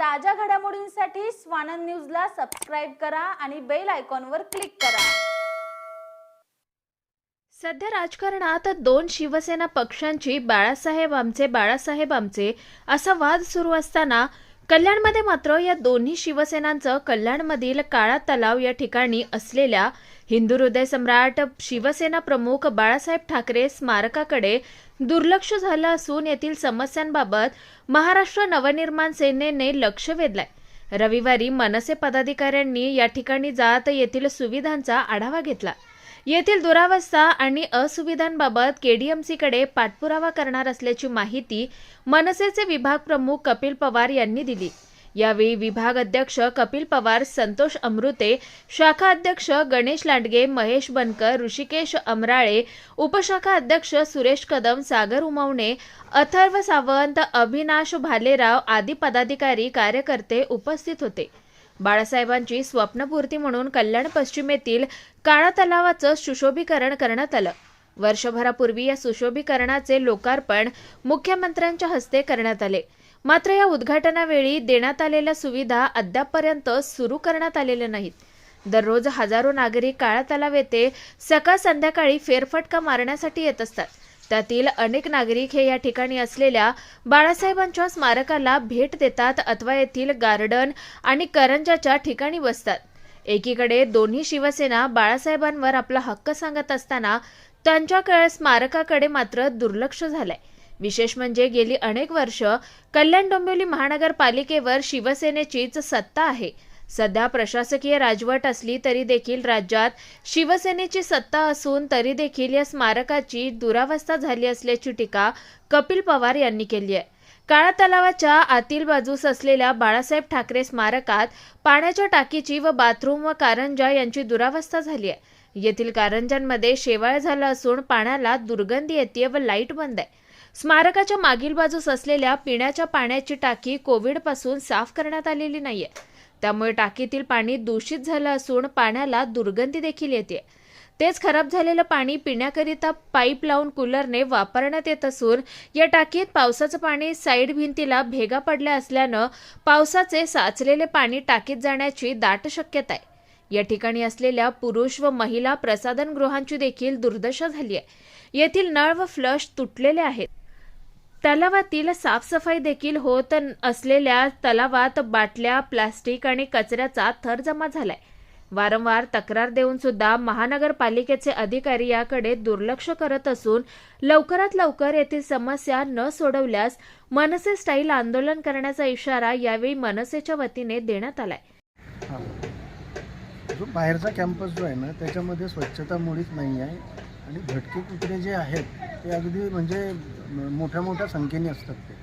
ताज्या घडामोडींसाठी स्वानंद न्यूजला सबस्क्राईब करा आणि बेल आयकॉनवर क्लिक करा. सध्या राजकारणात दोन शिवसेना पक्षांची बाळासाहेब आमचे बाळासाहेब आमचे असा वाद सुरू असताना कल्याणमध्ये मात्र या दोन्ही शिवसेनांचं कल्याणमधील काळा तलाव या ठिकाणी असलेल्या हिंदू हृदय सम्राट शिवसेना प्रमुख बाळासाहेब ठाकरे स्मारकाकडे दुर्लक्ष झालं असून येथील समस्यांबाबत महाराष्ट्र नवनिर्माण सेनेने लक्ष वेधलंय. रविवारी मनसे पदाधिकाऱ्यांनी या ठिकाणी जात येथील सुविधांचा आढावा घेतला. येथील दुरावस्था आणि असुविधांबाबत केडीएमसीकडे पाठपुरावा करणार असल्याची माहिती मनसेचे विभाग प्रमुख कपिल पवार यांनी दिली. यावेळी विभाग अध्यक्ष कपिल पवार संतोष अमृते शाखा अध्यक्ष गणेश लांडगे महेश बनकर ऋषिकेश अमराळे उपशाखा अध्यक्ष सुरेश कदम सागर उमवणे अथर्व सावंत अविनाश भालेराव आदी पदाधिकारी कार्यकर्ते उपस्थित होते. बाळासाहेबांची स्वप्नपूर्ती म्हणून कल्याण पश्चिमेतील काळा तलावाचं सुशोभीकरण करण्यात आलं. वर्षभरापूर्वी या सुशोभीकरणाचे लोकार्पण मुख्यमंत्र्यांच्या हस्ते करण्यात आले. मात्र या उद्घाटनावेळी देण्यात आलेल्या सुविधा अद्यापपर्यंत सुरू करण्यात आलेल्या नाहीत. दररोज हजारो नागरिक काळा तलाव येथे सकाळ संध्याकाळी फेरफटका मारण्यासाठी येत असतात. त्यातील अनेक नागरिक हे या ठिकाणी असलेल्या बाळासाहेबांच्या स्मारकाला भेट देतात अथवा येथील गार्डन आणि करंजाच्या ठिकाणी बसतात. एकीकडे दोन्ही शिवसेना बाळासाहेबांवर आपला हक्क सांगत असताना त्यांच्या स्मारकाकडे मात्र दुर्लक्ष झालंय. विशेष म्हणजे गेली अनेक वर्ष कल्याण डोंबिवली महानगरपालिकेवर शिवसेनेचीच सत्ता आहे. सध्या प्रशासकीय राजवट असली तरी देखील राज्यात शिवसेनेची सत्ता असून तरी देखील या स्मारकाची दुरावस्था झाली असल्याची टीका कपिल पवार यांनी केली आहे. काळा तलावाच्या आतील बाजूस असलेल्या बाळासाहेब ठाकरे स्मारकात पाण्याच्या टाकीची व बाथरूम व कारंजा यांची दुरावस्था झाली आहे. येथील कारंजांमध्ये शेवाळ झालं असून पाण्याला दुर्गंधी येते व लाइट बंद आहे. स्मारकाच्या मागील बाजूस असलेल्या पिण्याच्या पाण्याची टाकी कोविडपासून साफ करण्यात आलेली नाहीये. त्यामुळे टाकीतील पाणी दूषित झालं असून पाण्याला दुर्गंधी देखील येते तेच खराब झालेलं पाणी पिण्याकरिता पाईप लावून कूलरने वापरण्यात येत असून या टाकीत पावसाचं पाणी साईड भिंतीला भेगा पडल्या असल्यानं पावसाचे साचलेले पाणी टाकीत जाण्याची दाट शक्यता आहे. या ठिकाणी असलेल्या पुरुष व महिला प्रसाधन गृहांची देखील दुर्दशा झाली आहे येथील नळ व फ्लश तुटलेले आहेत. तलावातील साफसफाई देखील होत असलेल्या तलावात बाटल्या प्लास्टिक आणि कचऱ्याचा थर जमा झालाय. वारंवार तक्रार देऊन सुद्धा महानगरपालिकेचे अधिकारी याकडे दुर्लक्ष करत असून लवकरात लवकर येथील समस्या न सोडवल्यास मनसे स्टाईल आंदोलन करण्याचा इशारा यावेळी मनसेच्या वतीने देण्यात आलाय. जो बाहेरचा कॅम्पस जो आहे ना त्याच्यामध्ये स्वच्छता मुळीच नाही आहे आणि भटके कुत्रे जे आहेत ते अगदी म्हणजे मोठ्या मोठ्या संख्येने असतात ते.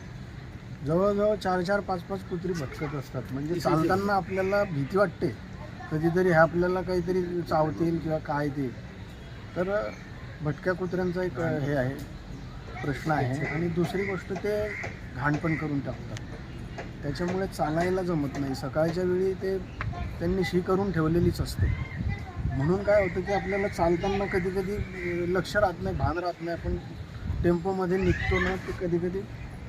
जवळजवळ चार चार पाच पाच कुत्री भटकत असतात. म्हणजे चालताना आपल्याला भीती वाटते. कधीतरी हे आपल्याला काहीतरी चावतील किंवा काय ते. तर भटक्या कुत्र्यांचा एक हे आहे प्रश्न आहे. आणि दुसरी गोष्ट ते घाण पण करून टाकतात. त्याच्यामुळे चालायला जमत नाही. सकाळच्या वेळी ते त्यांनी शी करून ठेवलेलीच असते. म्हणून काय होतं की आपल्याला चालताना कधी कधी लक्ष राहत नाही भान राहत नाही. आपण टेम्पोमध्ये निघतो ना ते कधी कधी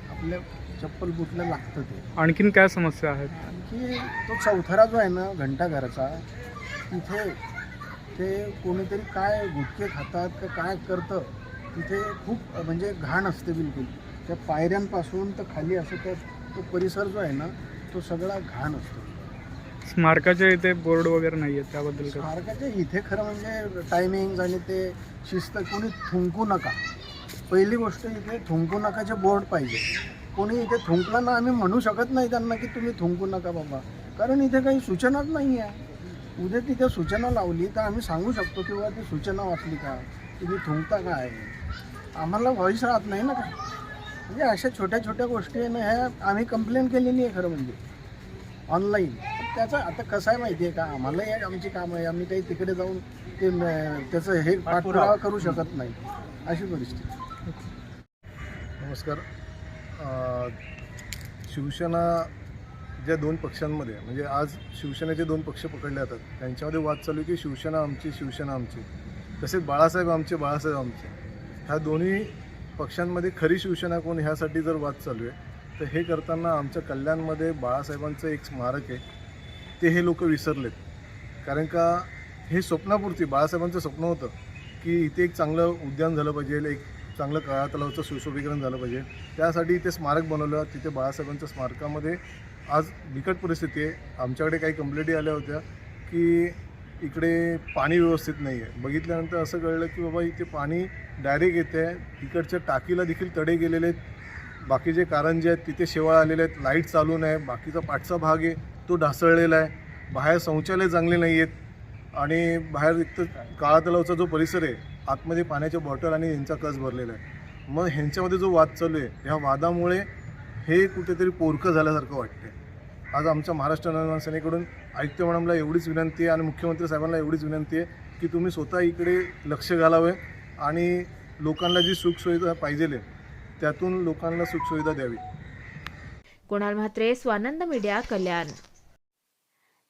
आपल्या चप्पल बुटला लागतं ते. आणखीन काय समस्या आहेत? आणखी तो चौथरा जो आहे ना घंटाघराचा तिथे ते कोणीतरी काय गुटके खातात का काय करतं तिथे खूप म्हणजे घाण असते बिलकुल. त्या पायऱ्यांपासून तर खाली असं त्या तो परिसर जो आहे ना तो सगळा घाण असतो. स्मारकाच्या इथे बोर्ड वगैरे नाही आहेत त्याबद्दल काय? स्मारकाच्या इथे खरं म्हणजे टायमिंग आणि ते शिस्त कोणी थुंकू नका. पहिली गोष्ट इथे थुंकू नकाचे बोर्ड पाहिजे. कोणी इथे थुंकलं ना आम्ही म्हणू शकत नाही त्यांना की तुम्ही थुंकू नका बाबा. कारण इथे काही सूचनाच नाही आहे उद्या तिथे सूचना लावली तर आम्ही सांगू शकतो किंवा ती सूचना वाचली का? तुम्ही थुंकता काय आम्हाला व्हॉईस राहत नाही ना. काय म्हणजे अशा छोट्या छोट्या गोष्टी आहे ना ह्या आम्ही कंप्लेंट केलेली आहे खरं म्हणजे. ऑनलाईन त्याचं आता कसं आहे माहिती आहे का? आम्हालाही एक आमची कामं आहे. आम्ही काही तिकडे जाऊन ते त्याचं हे पाठपुरावा करू शकत नाही. अशी परिस्थिती. नमस्कार. शिवसेना ज्या दोन पक्षांमध्ये म्हणजे आज शिवसेनेचे दोन पक्ष पकडले जातात त्यांच्यामध्ये वाद चालू आहे की शिवसेना आमची शिवसेना आमची. तसेच बाळासाहेब आमचे बाळासाहेब आमचे. ह्या दोन्ही पक्षांमध्ये खरी शिवसेना कोण ह्यासाठी जर वाद चालू आहे तर हे करताना आमच्या कल्याणमध्ये बाळासाहेबांचं एक स्मारक आहे. ते हे लोक विसरलेत. कारण का हे स्वप्नापुरती बाळासाहेबांचं स्वप्न होतं की इथे एक चांगलं उद्यान झालं पाहिजे एक चांगलं काळा तलावचं सुशोभीकरण झालं पाहिजे. त्यासाठी इथे स्मारक बनवलं. तिथे बाळासाहेबांच्या स्मारकामध्ये आज बिकट परिस्थिती आहे. आमच्याकडे काही कंप्लेंटी आल्या होत्या की इकडे पाणी व्यवस्थित नाही आहे. बघितल्यानंतर असं कळलं की बाबा इथे पाणी डायरेक्ट येते. आहे इकडच्या टाकीला देखील तडे गेलेले आहेत. बाकीचे कारंजे आहेत तिथे शेवाळ आलेले आहेत. लाइट चालू नाही. बाकीचा पाठचा भाग आहे तो ढासळलेला आहे. बाहेर शौचालय चांगले नाही आहेत. आणि बाहेर एक तर काळा तलावचा जो परिसर आहे आतमध्ये पाण्याच्या बॉटल आणि यांचा कस भरलेला आहे. मग ह्यांच्यामध्ये जो वाद चालू आहे ह्या वादामुळे हे कुठेतरी पोरकं झाल्यासारखं वाटते आज आमच्या महाराष्ट्र नवनिर्माण सेनेकडून आयुक्त मॅडमला एवढीच विनंती आहे आणि मुख्यमंत्री साहेबांना एवढीच विनंती आहे की तुम्ही स्वतः इकडे लक्ष घालावे आणि लोकांना जी सुखसुविधा पाहिजे त्यातून लोकांना सुखसुविधा द्यावी. कुणाल म्हात्रे स्वानंद मीडिया कल्याण.